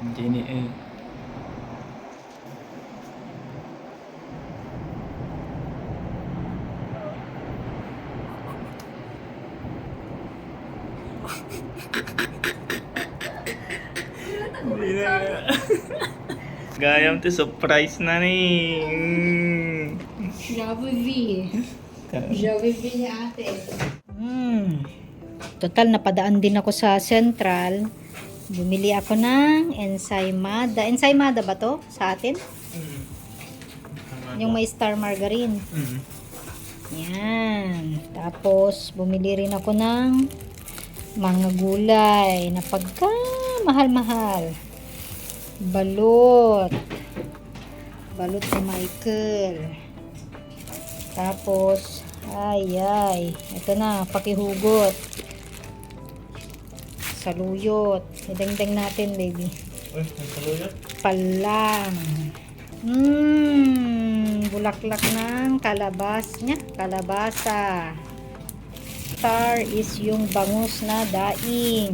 Jenny eh. Na. Gayam to surprise na ni. Mm. Jollibee. Jollibee ni ate. Hmm. Total, napadaan din ako sa Central. Bumili ako ng ensaymada. Ensaymada ba to sa atin? Yung may star margarine. Mm. Yan. Tapos, bumili rin ako ng mga gulay na pagka mahal-mahal. Balot. Balot ni Michael. Tapos, ay ay. Ito na, pakihugot. Saluyot. Idengdeng natin, baby Uy, saluyot. palang. Mmm, bulaklak ng kalabas niya, kalabasa. Star is yung bangus na daing.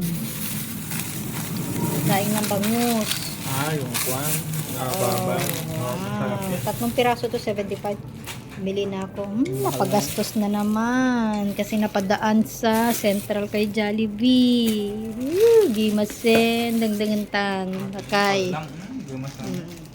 Daing ng bangus. Ah, yung kwan. Nakababa. Oh, masarap wow. Tatlong piraso to, 75. Bili na ako. Hmm, napagastos na naman. Kasi napadaan sa Central kay Jollibee. Woo, gimasen, dangdangan tan. Akay. Lang na, gumasama. Mm.